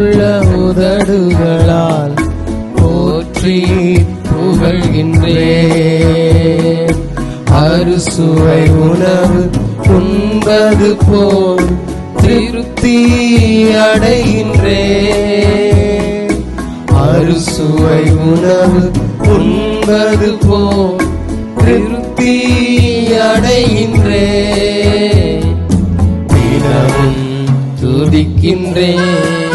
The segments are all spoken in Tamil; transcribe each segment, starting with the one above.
உள்ள உதடுகளால் போற்றி புகழ்கின்றே அறுசுவை உணவு உண்பது போல் திருப்தி அடைகின்றே அறுசுவை உணவு உண்பது போல் திருப்தி அடைகின்றே துதிக்கின்றேன்.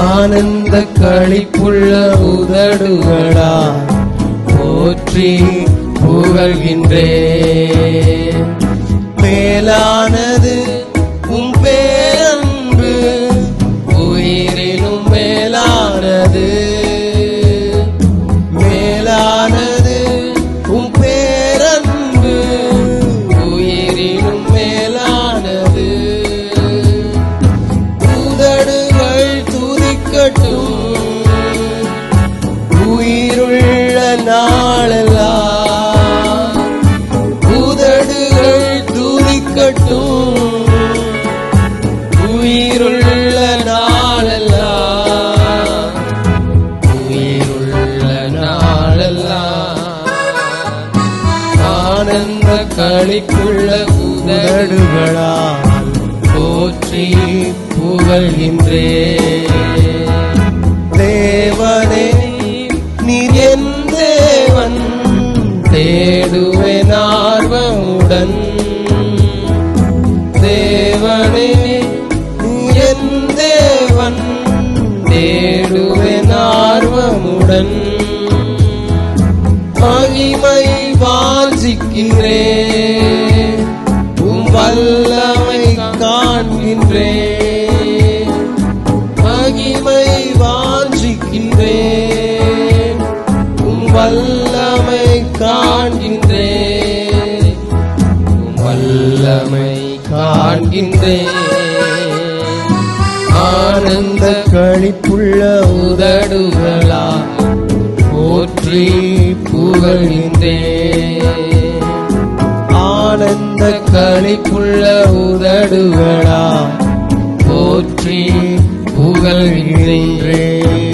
ஆனந்த களிப்புள்ள உதடுகளா போற்றி புகழ்கின்றே மேலானது நாளெல்லாம் உதடுகள் துதிக்கட்டும் உயிருள்ள நாளெல்லாம் உயிருள்ள நாளெல்லாம் ஆனந்த களிப்புள்ள உதடுகளால் போற்றி புகழ்கின்றே. தேவனே நீர் என் தேடுவேன் ஆர்வமுடன் தேவனே என் தேவன் தேடுவேன் ஆர்வமுடன் மகிமை வாஞ்சிக்கிறேன் உம் வல்லமை காண்கின்றேன் மகிமை வாஞ்சிக்கிறேன் உம் வல்ல வல்லமை காண்கின்றேன். ஆனந்த கழிப்புள்ள உதடுகளா போற்றி புகழ்கின்றேன். ஆனந்த கழிப்புள்ள உதடுகளா போற்றி புகழ்கின்றேன்.